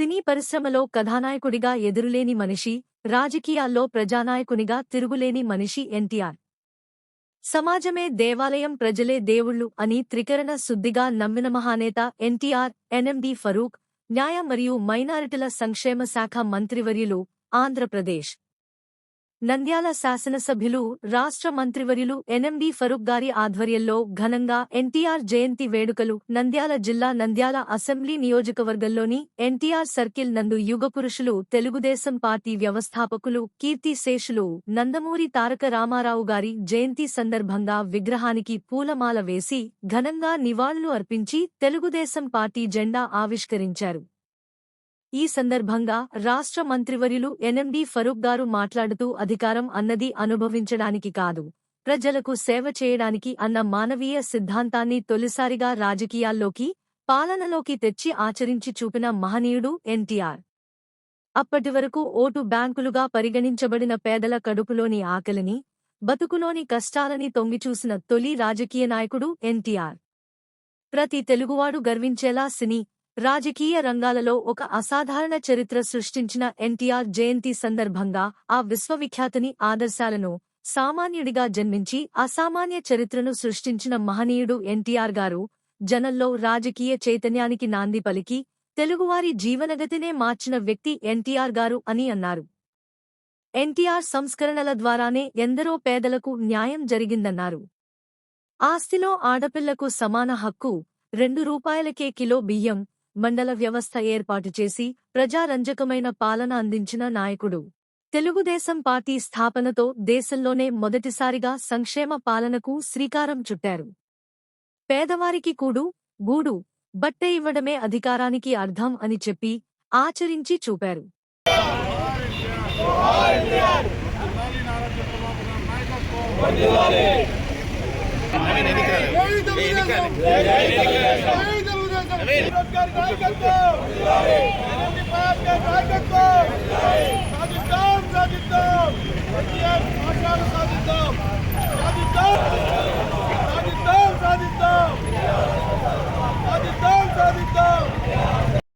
సినీ పరిశ్రమలో కథానాయకుడిగా ఎదురులేని మనిషి రాజకీయాల్లో ప్రజానాయకునిగా తిరుగులేని మనిషి ఎన్టీఆర్. సమాజమే దేవాలయం ప్రజలే దేవుళ్ళు అని త్రికరణ శుద్ధిగా నమ్మిన మహానేత ఎన్టీఆర్ ఎన్ఎండి ఫరూక్ న్యాయ మరియు మైనారిటీల సంక్షేమ శాఖ మంత్రివర్యులు ఆంధ్రప్రదేశ్. నంద్యాల శాసనసభ్యులు రాష్ట్ర మంత్రివర్యులు ఎన్ఎండి ఫరూక్ గారి ఆధ్వర్యంలో ఘనంగా ఎన్టీఆర్ జయంతి వేడుకలు నంద్యాల జిల్లా నంద్యాల అసెంబ్లీ నియోజకవర్గంలోని ఎన్టీఆర్ సర్కిల్ నందు యుగపురుషులు తెలుగుదేశం పార్టీ వ్యవస్థాపకులు కీర్తిశేషులు నందమూరి తారక రామారావు గారి జయంతి సందర్భంగా విగ్రహానికి పూలమాల వేసి ఘనంగా నివాళులు అర్పించి తెలుగుదేశం పార్టీ జెండా ఆవిష్కరించారు. ఈ సందర్భంగా రాష్ట్ర మంత్రివర్యులు ఎన్ఎండి ఫరూక్ గారు మాట్లాడుతూ అధికారం అన్నది అనుభవించడానికి కాదు ప్రజలకు సేవ చేయడానికి అన్న మానవీయ సిద్ధాంతాన్ని తొలిసారిగా రాజకీయాల్లోకి పాలనలోకి తెచ్చి ఆచరించి చూపిన మహనీయుడు ఎన్టీఆర్. అప్పటివరకు ఓటు బ్యాంకులుగా పరిగణించబడిన పేదల కడుపులోని ఆకలిని బతుకులోని కష్టాలని తొంగిచూసిన తొలి రాజకీయ నాయకుడు ఎన్టీఆర్. ప్రతి తెలుగువాడు గర్వించేలా సినీ రాజకీయ రంగాలలో ఒక అసాధారణ చరిత్ర సృష్టించిన ఎన్టీఆర్ జయంతి సందర్భంగా ఆ విశ్వవిఖ్యాతిని ఆదర్శాలను సామాన్యుడిగా జన్మించి అసామాన్య చరిత్రను సృష్టించిన మహనీయుడు ఎన్టీఆర్ గారు జనంలో రాజకీయ చైతన్యానికి నాంది పలికి తెలుగువారి జీవనగతినే మార్చిన వ్యక్తి ఎన్టీఆర్ గారు అని అన్నారు. ఎన్టీఆర్ సంస్కరణల ద్వారానే ఎందరో పేదలకు న్యాయం జరిగిందన్నారు. ఆస్తిలో ఆడపిల్లకు సమాన హక్కు రెండు రూపాయలకే కిలో బియ్యం మండల వ్యవస్థ ఏర్పాటు చేసి ప్రజారంజకమైన పాలన అందించిన నాయకుడు. తెలుగుదేశం పార్టీ స్థాపనతో దేశంలోనే మొదటిసారిగా సంక్షేమ పాలనకు శ్రీకారం చుట్టారు. పేదవారికి కూడు గూడు బట్ట ఇవ్వడమే అధికారానికి అర్థం అని చెప్పి ఆచరించి చూపారు. సాధిద్దాం సాధిద్దాం. సాధిద్దాం. సాధిద్దాం.